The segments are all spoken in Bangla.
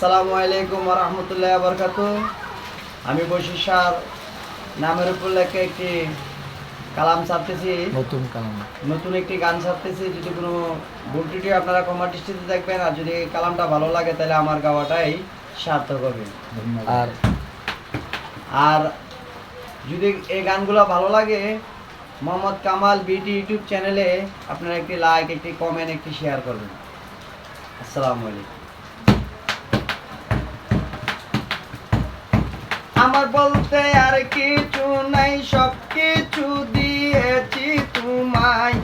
রহমতুল্লাহ বরকাত আমি বৈশিষ্ট্যার নামের উপর লেখে একটি কালাম ছাপতেছি নতুন কালাম। নতুন একটি গান ছাপতেছি যদি কোনো ভুল ত্রুটি আপনারা কমার দৃষ্টিতে দেখবেন। আর যদি কালামটা ভালো লাগে তাহলে আমার গাওয়াটাই সার্থক হবে। আর আর যদি এই গানগুলো ভালো লাগে মোহাম্মদ কামাল বিটি ইউটিউব চ্যানেলে আপনারা একটি লাইক একটি কমেন্ট একটি শেয়ার করবেন। আসসালামু আলাইকুম। আমার বলতে আর কিছু নাই সব কিছু দিয়েছি তোমায়।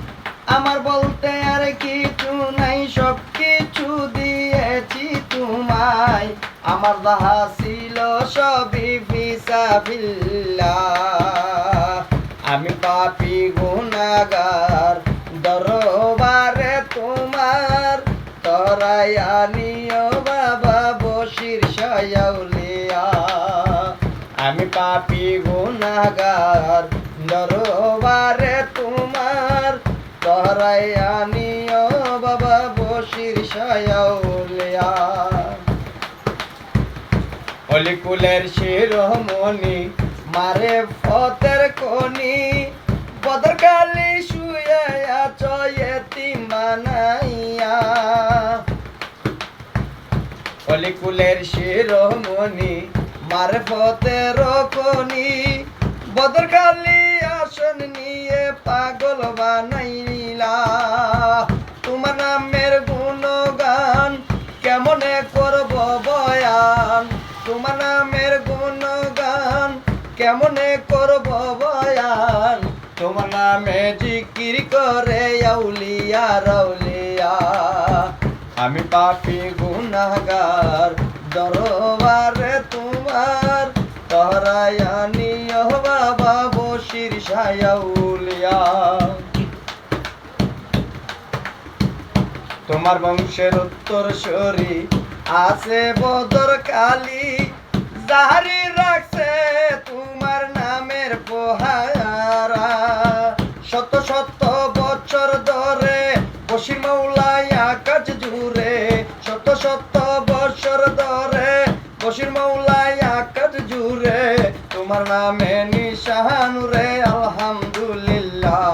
আমার বলতে আর কিছু নাই সব কিছু দিয়েছি তোমায়। আমার যাহা ছিল সবই ফিসাবিল্লাহ আমি পাপি গুনাগার, দরবারে তোমার তরাইয়া গুনাগার দরবারে তোমার তরাইয়া নিও বাবা বসির সায়াউলিয়া অলিকুলের শিরোমণি মারে ফতের কনি বদরকালি শুয়ে আছো এতিম বানাইয়া অলিকুলের শিরোমণি মারে ফতের কনি বদরকালি আসন নিয়ে পাগল বানাইলা। তোমার নামের গুণগান কেমনে করব বয়ান? তোমার নামের গুণগান কেমনে করব বয়ান? তোমার নামে জিকির করে আউলিয়া রাউলিয়া। আমি পাপি গুনাগার দরবারে তোমার বংশের উত্তর সরি, আছে বদর কালী জাহারি রাখছে তোমার নামের পোহারা। শত শত বছর ধরে মৌলাই আকাশ জুড়ে, শত শত বছর ধরে বসির জুড়ে তোমার নামে নিশানুরে আলহামদুলিল্লাহ।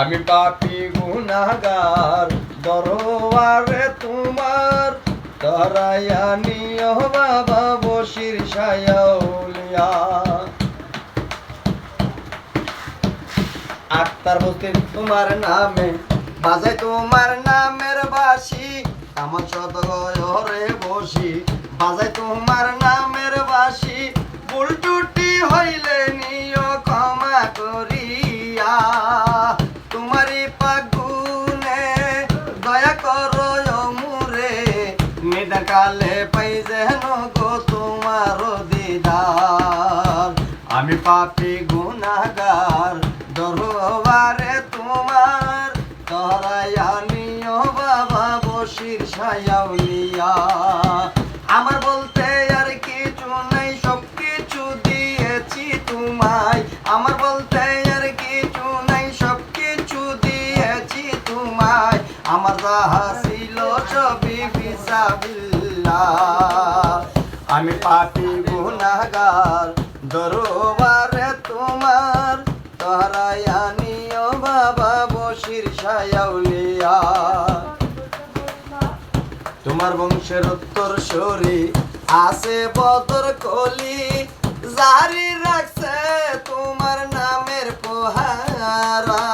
আমি পাপি গুনাগার, দরবারে তোমার তরাইয়া নিয় বাবা বসির সায়াউলিয়া আক্তার বস্তির তোমার নামে, বাজাই তোমার নামের বাসি আমার ঘরে বসি, বাজাই তোমার নামের পাপি গুনাগার, দরবারে তোমার তরাইয়া নিও বাবা বসির সায়াউলিয়া আমার বলতে আর কিছু নাই সব কিছু দিয়েছি তোমায়। আমার বলতে আর কিছু নাই সব কিছু দিয়েছি তোমায়। আমার যাহা ছিল সবই ফিসাবিল্লাহ আমি পাপি গুনাগার দরবারে তোমার, তহরাইয়া নিও বাবা বসির সায়াউলিয়া। তোমার বংশের উত্তর সরি, আছে বদর কলি, জারি রাখছে তোমার নামের পোহারা।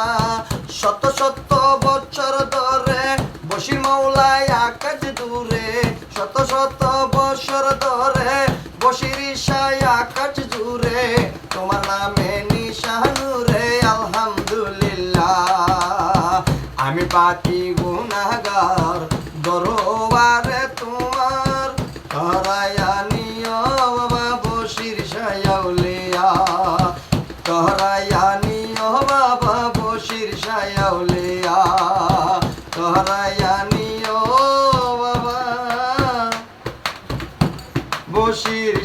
শত শত বছর ধরে বসির মৌলাই আকাশ দূরে, শত শত বছর ধরে আমি পাপি গুণাগার, দরবার তোমার হরায়া নিয় বাবু শীর্ষাউলিয়া তহরায়া নিয় বাবু শীর্ষাউলিয়া তহরায়া নিয় বাবা বশির